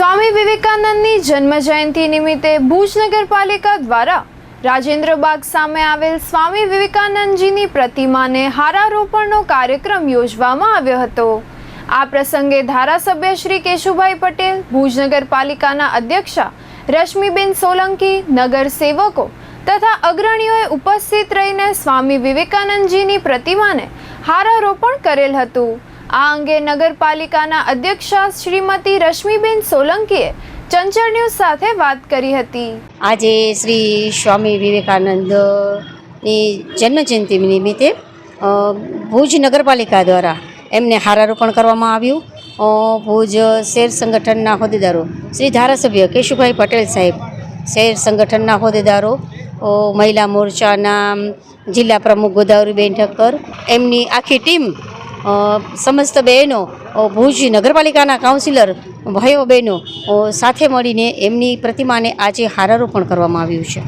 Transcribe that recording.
સ્વામી વિવેકાનંદની જન્મ જયંતિ નિમિત્તે ભુજ નગરપાલિકા દ્વારા રાજેન્દ્ર બાગ સામે આવેલ સ્વામી વિવેકાનંદજીની પ્રતિમાને હારારોપણનો કાર્યક્રમ યોજવામાં આવ્યો હતો. આ પ્રસંગે ધારાસભ્ય શ્રી કેશુભાઈ પટેલ, ભુજ નગરપાલિકાના અધ્યક્ષા રશ્મિબેન સોલંકી, નગર સેવકો તથા અગ્રણીઓએ ઉપસ્થિત રહીને સ્વામી વિવેકાનંદજીની પ્રતિમાને હારારોપણ કરેલ હતું. આ અંગે નગરપાલિકાના અધ્યક્ષા શ્રીમતી રશ્મિબેન સોલંકીએ ચંચળ ન્યૂઝ સાથે વાત કરી હતી. આજે શ્રી સ્વામી વિવેકાનંદની જન્મજયંતિ નિમિત્તે ભુજ નગરપાલિકા દ્વારા એમને હારારોપણ કરવામાં આવ્યું. ભુજ શેર સંગઠનના હોદ્દેદારો શ્રી ધારાસભ્ય કેશુભાઈ પટેલ સાહેબ, શેર સંગઠનના હોદ્દેદારો મહિલા મોરચાના જિલ્લા પ્રમુખ ગોદાવરીબેન ઠક્કર, એમની આખી ટીમ સમસ્ત બહેનો ભુજ નગરપાલિકાના કાઉન્સિલર ભાઈઓ બહેનો સાથે મળીને એમની પ્રતિમાને આજે હારારોપણ કરવામાં આવ્યું છે.